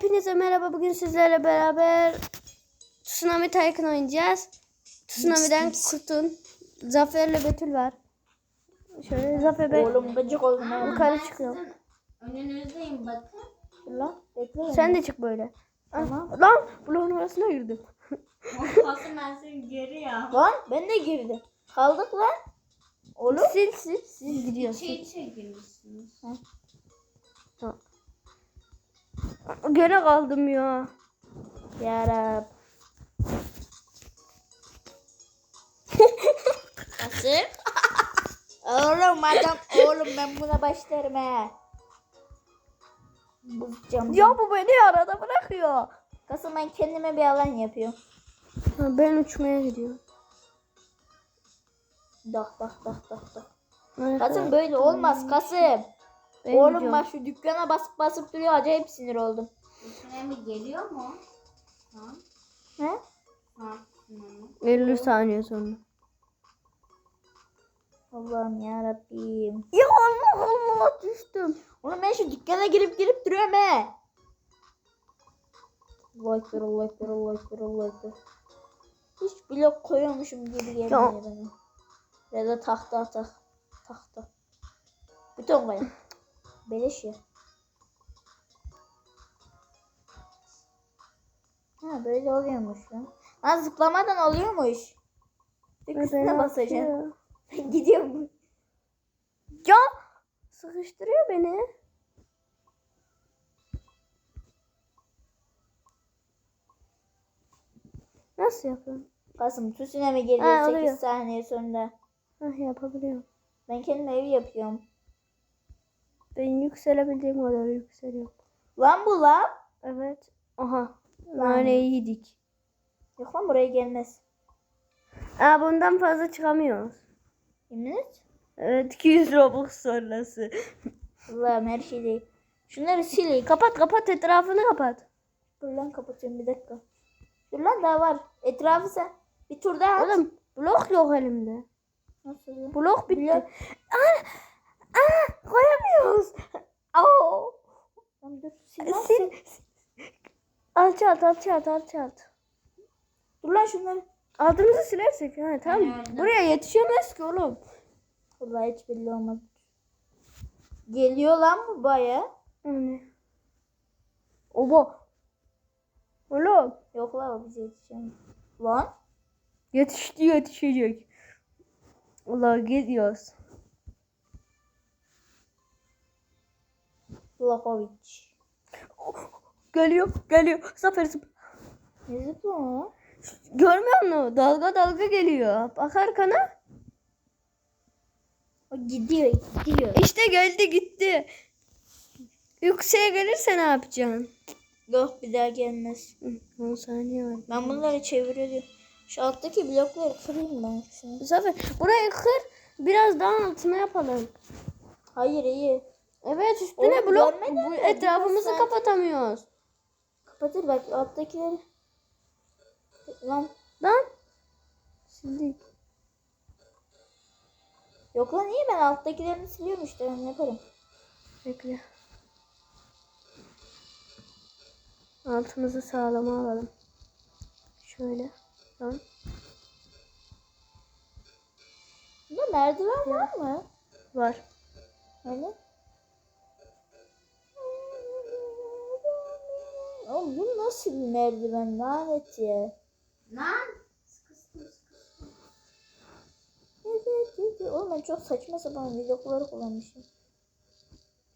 Hepinize merhaba. Bugün sizlerle beraber Tsunami Tycoon oynayacağız. Tsunami'den kurtun. Zafer'le Betül var. Şöyle Zafer ben Oğlum gıcık oldum yukarı çıkıyorum. Önünüzdeyim bakın. Lan bekle. Sen de çık böyle. Tamam. Ah, Lan bloğun arasına girdim. Olsun ben seni geri ya. Lan ben de girdim. Kaldık lan. Oğlum. Sil sil sil gidiyorsun. Şey çekilmişsiniz. Gene kaldım ya. Yarab. Nasıl? oğlum adam oğlum ben buna başlarım he. Bozacağım. Ya bu beni arada bırakıyor. Kasım ben kendime bir alan yapıyorum. Ha, ben uçmaya gidiyorum. Dak dak dak dak. Evet, Kasım böyle olmaz Kasım. ben Oğlum gidiyorum. bak şu dükkana basıp basıp duruyor acayip sinir oldum. Tsunami geliyor mu? Ha? He? Ha, tsunami. 50 saniye sonra. Allah'ım ya Rabbim. Ya Allah Allah düştüm. Oğlum ben şu dükkana girip girip duruyorum he. Allah ekber Allah ekber Allah ekber Allah ekber. Hiç blok koyuyormuşum gibi gelmiyor Ya. bana. Ya da tahta tak. Tahta. Beton koyalım. Beleş ya. Ha böyle oluyormuş lan. Ha zıplamadan oluyormuş. Ve üstüne atıyor. Ben gidiyorum. Ya sıkıştırıyor beni. Nasıl yapıyorum? Kasım tsunami geliyor Ha, 8 oluyor. saniye sonra. Hah yapabiliyorum. Ben kendim evi yapıyorum. Ben yükselebildiğim kadar yükseliyorum. Lan bu lan. Evet. Aha. Naneyi yedik. Yok lan buraya gelmez. Aa bundan fazla çıkamıyoruz. Yemin et. Evet 200 Robux sonrası. Allah'ım her şey değil. Şunları sileyim. kapat kapat etrafını kapat. Dur lan kapatıyorum bir dakika. Dur lan daha var. Etrafı sen. Bir tur daha at. Oğlum blok yok elimde. Nasıl ya? Blok bitti. Blok. Aa, aa, koyamıyoruz. Aa. Lan dur sil lan Sil. sil. Alçalt alçalt alçalt. Dur lan şunları. Altımızı silersek ha tamam. Öldüm. Buraya yetişemez ki oğlum. Vallahi hiç belli olmaz. Geliyor lan bu baya. Yani. Oba. Oğlum. Yok lan o bize yetişemez. Lan. Yetişti yetişecek. Allah gidiyoruz. Lakovic. Geliyor geliyor. Zafer zıp- Ne lan? Görmüyor musun? Dalga dalga geliyor. Bak arkana. O gidiyor gidiyor. İşte geldi gitti. Yükseğe gelirse ne yapacaksın? Yok bir daha gelmez. Hı, 10 saniye var. Ben bunları çeviriyorum. Şu alttaki blokları kırayım ben hepsini. Zafer burayı kır. Biraz daha altına yapalım. Hayır iyi. Evet üstüne Oğlum, blok. Bu etrafımızı kapatamıyoruz. Kapatır bak alttakileri. Lan Lan. Sildik. yok lan iyi ben alttakilerini siliyorum işte ben yaparım. Bekle. Altımızı sağlama alalım. Şöyle. Lan. Bunda merdiven var mı? Var. Hani? Oğlum bu nasıl bir merdiven lanet ya. Lan. Evet, evet. Oğlum ben çok saçma sapan blokları kullanmışım.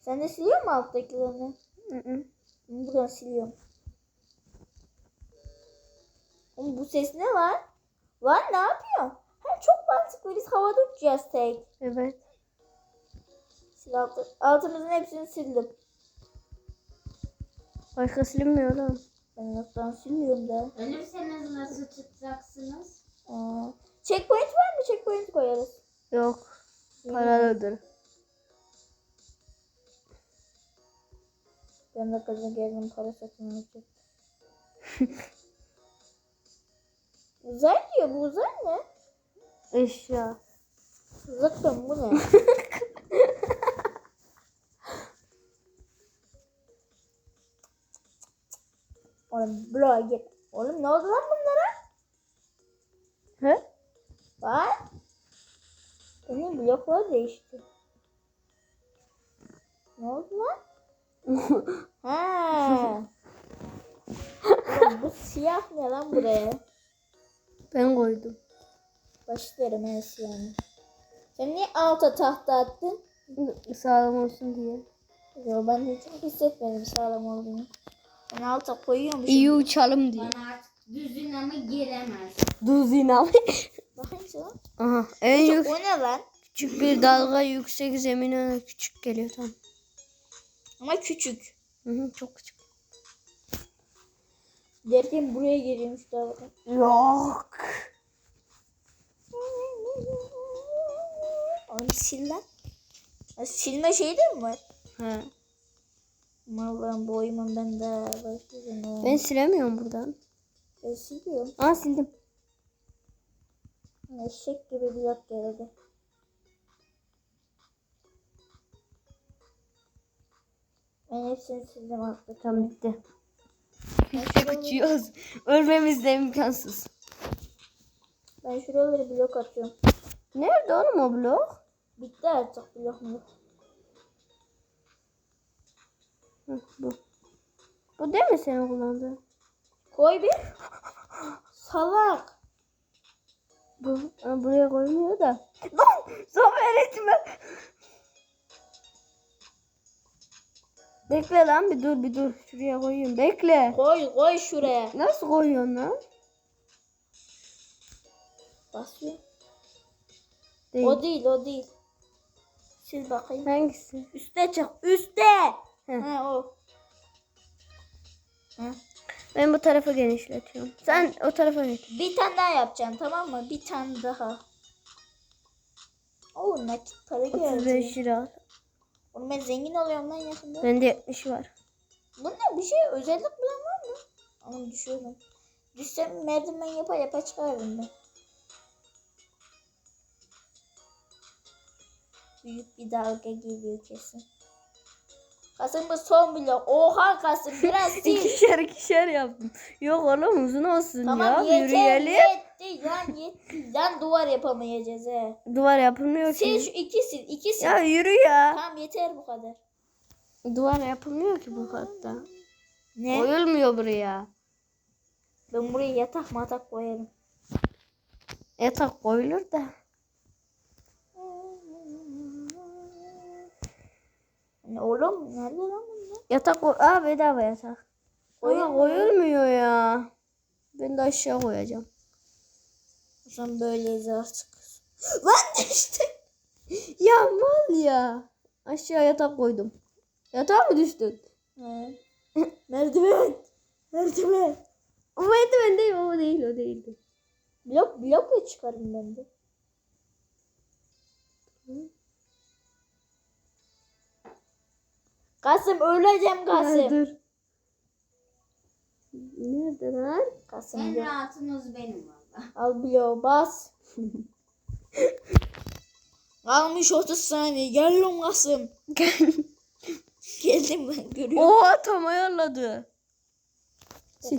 Sen de siliyor mu alttakilerini? Hı hı. Buradan siliyorum. Oğlum bu ses ne lan? Lan ne yapıyor? Ha, çok mantıklı biz havada uçacağız tek. Evet. Sil altı. Altımızın hepsini sildim. Başka silinmiyor lan. Ben nasıl siliyorum da. Ölürseniz nasıl çıkacaksınız? Aa. Checkpoint var mı? Checkpoint koyarız. Yok. Paralıdır. Ben de gaza geldim para satın alacak. uzay diyor bu uzay ne? Eşya. Zıkkım bu ne? Oğlum bloğa git. Oğlum ne oldu lan bunlara? He? Bak. Benim bloklar değişti. Ne oldu lan? ha. Oğlum bu siyah ne lan buraya? Ben koydum. Başlarım en siyahını. Sen niye alta tahta attın? Sağlam olsun diye. Yo ben hiç hissetmedim sağlam olduğunu. Ben alta koyuyormuşum. İyi uçalım diye. Bana artık düzüne mi giremez? Duzina. Bakayım sana. Aha. En yük- O ne lan? küçük bir dalga yüksek zemine küçük geliyor tam. Ama küçük. Hı hı, çok küçük. Derken buraya geliyormuş bakın. Yok. Oğlum sil lan. Silme şeyi de mi var? He. Allah'ım boyumum ben de başlıyorum. Ben silemiyorum buradan. Ben siliyorum. Aa sildim. Eşek gibi blok geldi. Ben hepsini sildim artık. Tamam bitti. Tek uçuyoruz. Ölmemiz de imkansız. Ben şuraları blok atıyorum. Nerede oğlum o blok? Bitti artık blok mu? Hı, bu. Bu değil mi senin kullandığın? Koy bir. Salak. Bu buraya koymuyor da. Lan zafer etme. Bekle lan bir dur bir dur. Şuraya koyayım. Bekle. Koy koy şuraya. Nasıl koyuyorsun lan? Basıyor. Değil. O değil o değil. Sil bakayım. Hangisi? Üste çık. Üste. Heh. Ha o. Ha. Ben bu tarafa genişletiyorum. Sen o tarafa geç. Bir tane daha yapacaksın tamam mı? Bir tane daha. Oo nakit para 35 geldi. lira. Oğlum ben zengin oluyorum lan yakında. Bende 70 var. Bunda bir şey özellik falan var mı? Ama düşüyorum. Düşsem merdiven yapa yapa çıkardım ben. Büyük bir dalga geliyor kesin. Kasım bu son blok. Oha Kasım biraz sil. İkişer ikişer yaptım. Yok oğlum uzun olsun tamam ya. yeter Yürüyelim. yetti lan yetti lan duvar yapamayacağız he. Duvar yapılmıyor Sil ki. şu iki sil iki sil. Ya yürü ya. Tamam yeter bu kadar. Duvar yapılmıyor ki bu katta. Ne? Koyulmuyor buraya. Ben buraya yatak matak koyarım. Yatak koyulur da. Ne oğlum nerede lan bunlar? Yatak koy. Aa bedava yatak. Ama Koyulmuyor. ya. Ben de aşağı koyacağım. O zaman böyleyiz artık. Lan düştü. Ya mal ya. Aşağı yatak koydum. Yatağa mı düştün? He. Merdiven. Merdiven. O merdiven değil o değil o değildi. Blok blokla çıkarım ben de. Kasım öleceğim Kasım. dur. Nerede lan? Kasım En gel. rahatınız benim valla. Al bloğu bas. Kalmış 30 saniye. Geliyorum Kasım. Geldim ben görüyorum. Oha tam ayarladı. Sil.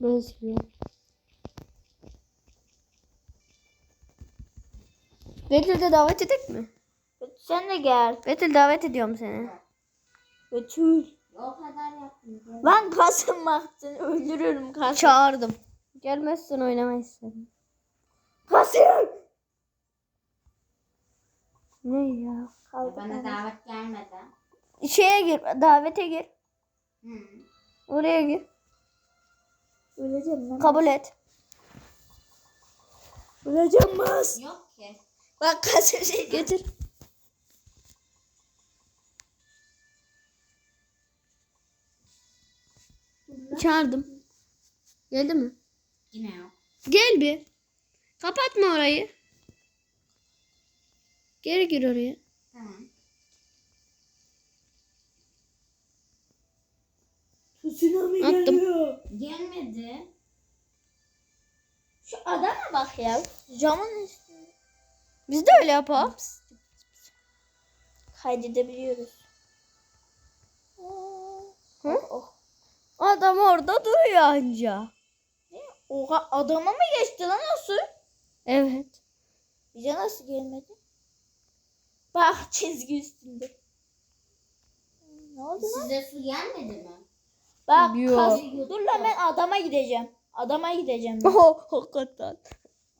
Ben siliyorum. Betül'de davet edek mi? Sen de gel. Betül davet ediyorum seni. Betül. O kadar yaptım. Lan Kasım baktın öldürürüm Kasım. Çağırdım. Gelmezsen oynamayız Kasım. Ne ya? Kaldı Bana davet gelmedi. Şeye gir, davete gir. Hı. Oraya gir. Öleceğim lan. Kabul et. Öleceğim Mas. Yok. Bak Kasım şey Getir. Çağırdım. Geldi mi? Yine yok. Gel bir. Kapatma orayı. Geri gir oraya. Tamam. Tsunami Attım. geliyor. Gelmedi. Şu adama bak ya. Camın üstünde. Biz de öyle yapalım. Kaydedebiliyoruz. Hı? Oh, oh. Adam orada duruyor anca. Oha adama mı geçti lan nasıl? Evet. Bize nasıl gelmedi? Bak çizgi üstünde. Ne oldu lan? Size su gelmedi mi? Bak Yok. kas. Dur lan ben adama gideceğim. Adama gideceğim ben. Oh, hakikaten.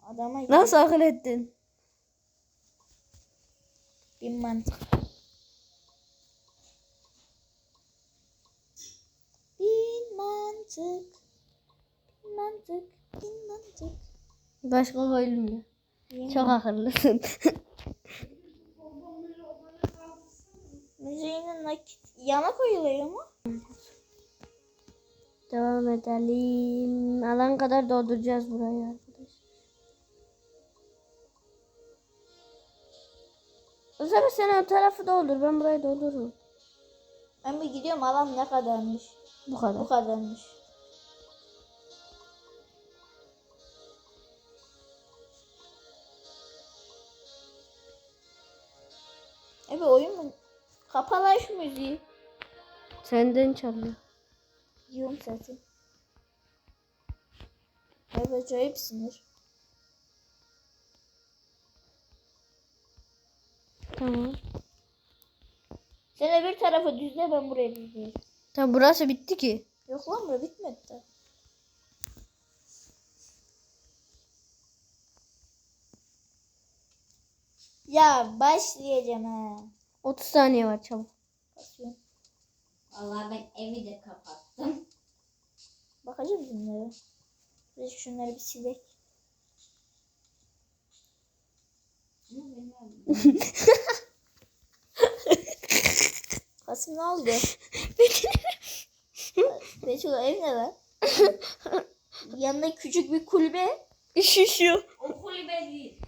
Adama gideceğim. Nasıl akıl ettin? Bir mantık. Bir mantık. Bir mantık. Bir mantık. Başka koyulmuyor. Çok akıllısın. Müziğinin nakit yana koyuluyor mu? Devam edelim. Alan kadar dolduracağız burayı zaman sen o tarafı doldur. Ben burayı doldururum. Ben bir gidiyorum alan ne kadarmış? Bu kadar. Bu kadarmış. Evet oyun mu? Kapalı şu müziği. Senden çalıyor. Diyorum zaten. Evet acayip sinir. Tamam. Sen öbür tarafı düzle ben burayı düzleyeyim. Tamam burası bitti ki. Yok lan bura bitmedi de. Ya başlayacağım ha. 30 saniye var çabuk. Basıyorum. Vallahi ben evi de kapattım. Bakacağım bunlara. Biz şunları bir silek. Ama benim Kasım ne oldu? Betül ev ne lan? Yanında küçük bir kulübe. Şu şu. O kulübe değil.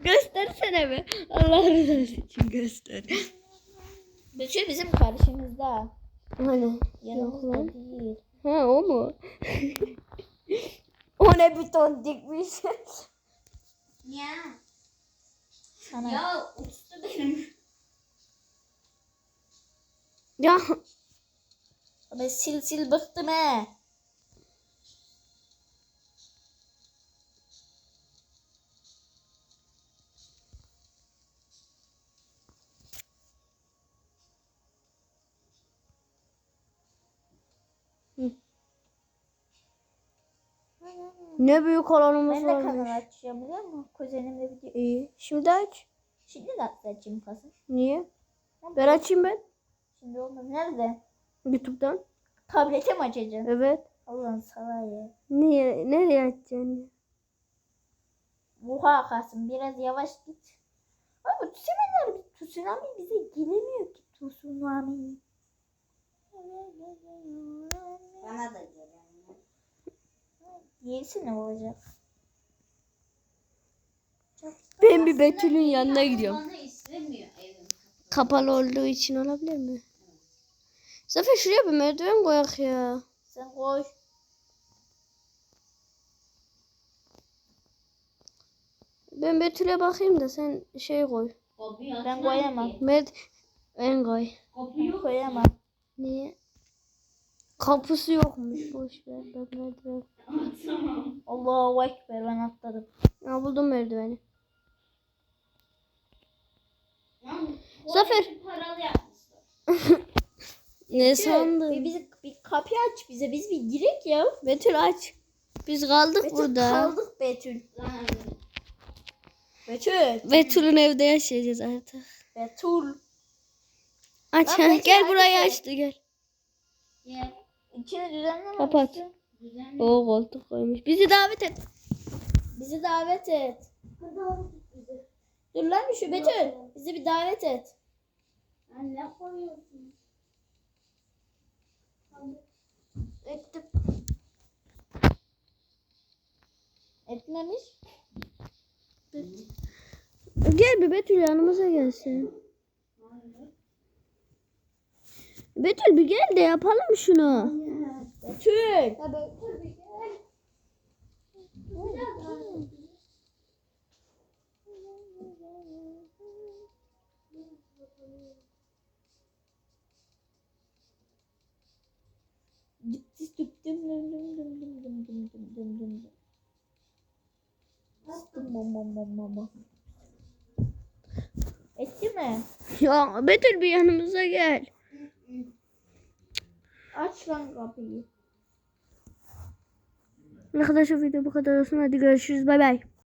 Göstersene be. Allah rızası için göster. Betül bizim karşımızda. Hani? Yok Yanımızda lan. değil. Ha o mu? o ne beton dikmiş. Ya. Sana. Ya uçtu benim. ya Ben sil sil bıktım he. Ne büyük alanımız Ben de var. kanal açacağım biliyor musun? Kuzenimle video. İyi. Şimdi aç. Şimdi de açacağım kasım. Niye? Ben açayım ben. Şimdi olmaz. Nerede? YouTube'dan. Tablete mi açacaksın? Evet. Allah'ın salağı ya. Niye? Nereye açacaksın? Oha Kasım biraz yavaş git. Abi bu tsunami, tsunami bize gelemiyor ki tsunami. Bana da gelemiyor. Yesi ne olacak? Ben bir Betül'ün yanına gidiyorum. Bana istemiyor evim. Kapalı olduğu için olabilir mi? Zafer şuraya bir merdiven koyak ya. Sen koy. Ben Betül'e bakayım da sen şey koy. Ben koyamam. ki. Merdiven koy. Kapıyı Ben koyamam. Niye? Kapısı yokmuş. Boş ver. Ben merdiven. Allahu Ekber ben atladım. Ya buldum merdiveni. Zafer. arada Paralı yapmışlar. Ne Bir, sandın? bizi bir kapıyı aç bize biz bir girek ya. Betül aç. Biz kaldık Betül burada. kaldık Betül. Betül. Betül'ün evde yaşayacağız artık. Betül. Aç. Lan Betül, gel burayı açtı gel. gel. İçini düzenlememişsin. Kapat. Düzenli. O koltuk koymuş. Bizi davet et. Bizi davet et. Dur lan bir şu Betül. Bizi bir davet et. Lan ne koyuyorsun? Ettim. Etmemiş. Gel bir Betül yanımıza gelsin. Betül bir gel de yapalım şunu. Betül. Etti mi? Ya Betül bir yanımıza gel. Aç lan kapıyı. Arkadaşlar video bu kadar olsun. Hadi görüşürüz. Bay bay.